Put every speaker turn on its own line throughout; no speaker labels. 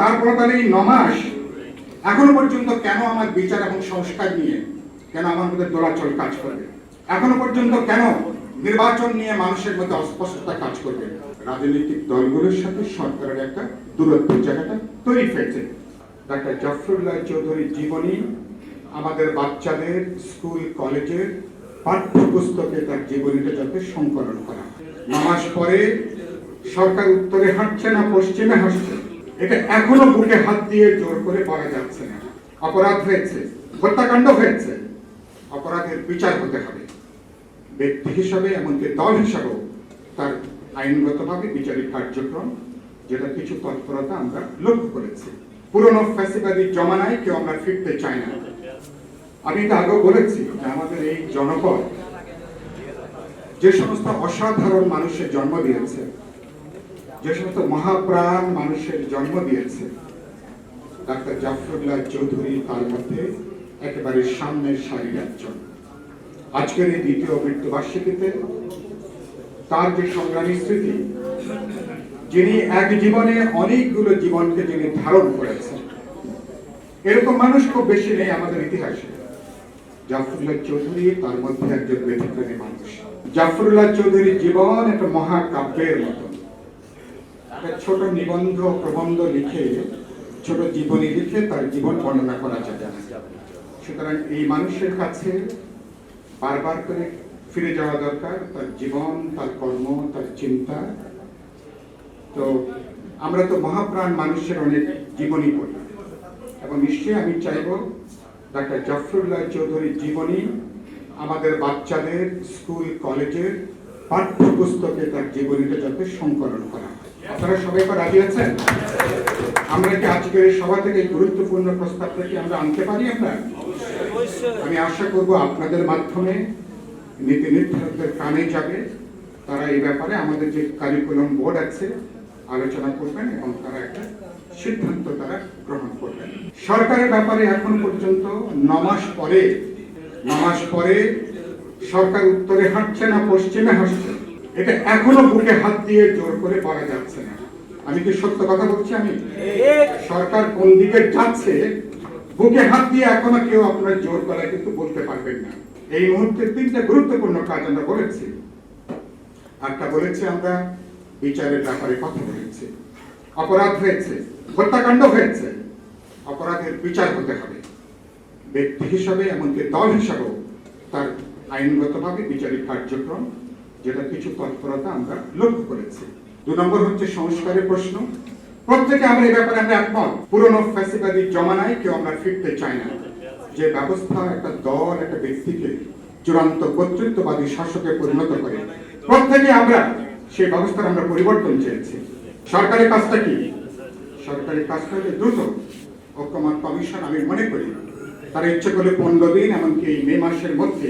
তারপরে তাহলে এই নমাস, এখনও পর্যন্ত কেন আমার বিচার এবং সংস্কার নিয়ে কেন আমার মধ্যে দোলাচল কাজ করবে? এখনও পর্যন্ত কেন নির্বাচন নিয়ে মানুষের মধ্যে অস্পষ্টতা কাজ করবে? রাজনৈতিক দলগুলোর সাথে সরকারের একটা দূরত্ব জায়গাটা তৈরি হয়েছে। ডাক্তার জাফরুল্লাহ চৌধুরীর জীবনী, আমাদের বাচ্চাদের স্কুল, কলেজের পাঠ্যপুস্তকে তার জীবনীটা যাতে সংকলন করা। নামাজ পরে সরকার উত্তরে হাঁটছে না, পশ্চিমে হাসছে এটা এখনও বুকে হাত দিয়ে জোর করে বলা যাচ্ছে না। অপরাধ হয়েছে, হত্যাকাণ্ড হয়েছে, অপরাধের বিচার হতে হবে। ব্যক্তি হিসাবে এমনকি দল হিসাবেও তার আইনগতভাবে বিচারিক কার্যক্রম, যেটা কিছু তৎপরতা আমরা লক্ষ্য করেছি। পুরনো ফ্যাসিবাদী জমানায় কেউ আমরা ফিরতে চাই না। আমি তো আগেও বলেছি যে আমাদের এই জনপদ যে সমস্ত অসাধারণ মানুষের জন্ম দিয়েছে যে সমস্ত মহাপ্রাণ মানুষের জন্ম দিয়েছে, ডাক্তার জাফরুল্লাহ চৌধুরী তার মধ্যে একেবারে সামনের সারির একজন। আজকের এই দ্বিতীয় মৃত্যুবার্ষিকীতে তার যে সংগ্রামী স্মৃতি, যিনি এক জীবনে অনেকগুলো জীবনকে যিনি ধারণ করেছেন, এরকম মানুষ খুব বেশি নেই আমাদের ইতিহাসে। জাফরুল্লাহ চৌধুরী তার মধ্যে একজন ব্যতিক্রমী মানুষ। জাফরুল্লাহ চৌধুরীর জীবন একটা মহাকাব্যের মতো। একটা ছোট নিবন্ধ প্রবন্ধ লিখে, ছোট জীবনী লিখে তার জীবন বর্ণনা করা না সুতরাং এই মানুষের কাছে বারবার করে ফিরে যাওয়া দরকার, তার জীবন, তার কর্ম, তার চিন্তা। তো আমরা তো মহাপ্রাণ মানুষের অনেক জীবনী পড়ি। এবং নিশ্চয়ই আমি চাইব ডাক্তার জাফরুল্লাহ চৌধুরীর জীবনী আমাদের বাচ্চাদের, স্কুল, কলেজের পাঠ্যপুস্তকে তার জীবনীটা যাতে সংকলন করা আপনারা সবাই এবার রাজি আছেন? আমরা কি আজকের এই সভা থেকে গুরুত্বপূর্ণ প্রস্তাবটা কি আমরা আনতে পারি আমরা? আমি আশা করব আপনাদের মাধ্যমে নীতি নির্ধারকদের কানে যাবে, তারা এই ব্যাপারে আমাদের যে কারিকুলাম বোর্ড আছে, আলোচনা করবেন এবং তারা একটা সিদ্ধান্ত তারা গ্রহণ করবেন। সরকারের ব্যাপারে এখন পর্যন্ত নমাস পরে নমাস পরে সরকার উত্তরে হাঁটছে না, পশ্চিমে হাসছে এটা এখনও বুকে হাত দিয়ে জোর করে বলা যাচ্ছে না। আমি কি সত্য কথা বলছি আমি? সরকার কোন দিকে যাচ্ছে, বুকে হাত দিয়ে এখনও কেউ আপনার জোর গলায় কিন্তু বলতে পারবেন না। এই মুহূর্তে তিনটা গুরুত্বপূর্ণ কাজ আমরা বলেছি একটা বলেছি আমরা, বিচারের ব্যাপারে কথা বলেছি। অপরাধ হয়েছে, হত্যাকাণ্ড হয়েছে। অপরাধের বিচার হতে হবে। ব্যক্তি হিসাবে এমনকি দল হিসাবেও তার আইনগতভাবে বিচারিক কার্যক্রম যেটা কিছু তৎপরতা আমরা লক্ষ্য করেছি। দু নম্বর হচ্ছে সংস্কারের প্রশ্ন। প্রত্যেকে আমরা এই ব্যাপারে আমরা একমত। পুরনো ফ্যাসিবাদী জমানায় কেউ আমরা ফিরতে চাই না। যে ব্যবস্থা একটা দল, একটা ব্যক্তিকে চূড়ান্ত কর্তৃত্ববাদী শাসকে পরিণত করে, প্রত্যেকে আমরা সেই ব্যবস্থার আমরা পরিবর্তন চেয়েছি। সরকারের কাজটা কি? সরকারের কাজটা হচ্ছে দ্রুত। ঐক্যমত কমিশন, আমি মনে করি, তারা ইচ্ছে করলে পনেরো দিন, এমনকি এই মে মাসের মধ্যে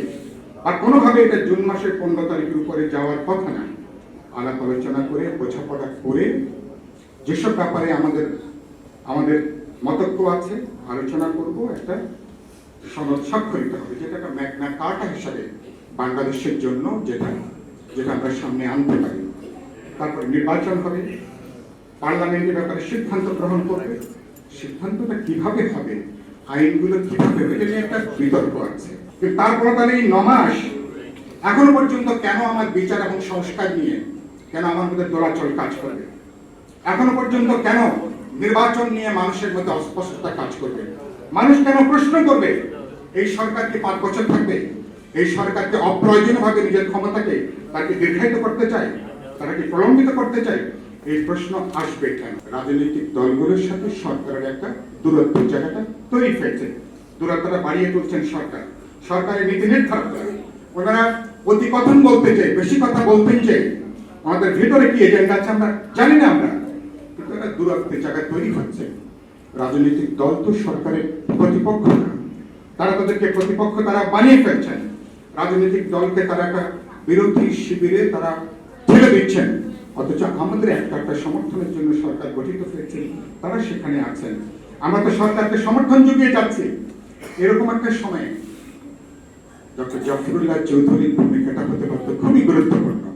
আর কোনোভাবে এটা জুন মাসের পনেরো তারিখের উপরে যাওয়ার কথা না। আলাপ আলোচনা করে, বোঝাপড়া করে, যেসব ব্যাপারে আমাদের আমাদের মতক্য আছে, আলোচনা করব, একটা সনদ স্বাক্ষরিত হবে যেটা একটা ম্যাগনা কার্টা হিসাবে বাংলাদেশের জন্য যেটা যেটা আমরা সামনে আনতে পারি। তারপর নির্বাচন হবে পার্লামেন্টের ব্যাপারে সিদ্ধান্ত গ্রহণ করবে। সিদ্ধান্তটা কীভাবে হবে, আইনগুলো কীভাবে হবে, এটা নিয়ে একটা বিতর্ক আছে। তারপরে তাহলে এই নমাস এখনও পর্যন্ত কেন আমার বিচার এবং সংস্কার নিয়ে কেন আমার মধ্যে দোলাচল কাজ করবে? এখনও পর্যন্ত কেন নির্বাচন নিয়ে মানুষের মধ্যে অস্পষ্টতা কাজ করবে? মানুষ কেন প্রশ্ন করবে, এই সরকার কি পাঁচ বছর থাকবে? এই সরকারকে অপ্রয়োজনীয়ভাবে নিজের ক্ষমতাকে তাকে দীর্ঘায়িত করতে চায়? তারা কি প্রলম্বিত করতে চায়? এই প্রশ্ন আসবে কেন? রাজনৈতিক দলগুলোর সাথে সরকারের একটা দূরত্ব জায়গাটা তৈরি হয়েছে। দূরত্বটা বাড়িয়ে তুলছেন সরকার। সরকারের নীতি নির্ধারকরা ওনারা অতি কথন বলতে চাই, বেশি কথা বলতেন চাই। আমাদের ভিতরে কি এজেন্ডা আছে আমরা জানি না আমরা। কিন্তু একটা দূরত্বের জায়গা তৈরি হচ্ছে। রাজনৈতিক দল তো সরকারের প্রতিপক্ষ না। তারা তাদেরকে প্রতিপক্ষ তারা বানিয়ে ফেলছেন। রাজনৈতিক দলকে তারা একটা বিরোধী শিবিরে তারা ঠেলে দিচ্ছেন। অথচ আমাদের একটা একটা সমর্থনের জন্য সরকার গঠিত হয়েছে, তারা সেখানে আছেন। আমরা তো সরকারকে সমর্থন জুগিয়ে যাচ্ছি। এরকম একটা সময়ে ডক্টর জাফরুল্লাহ চৌধুরীর ভূমিকাটা হতে পারত খুবই গুরুত্বপূর্ণ।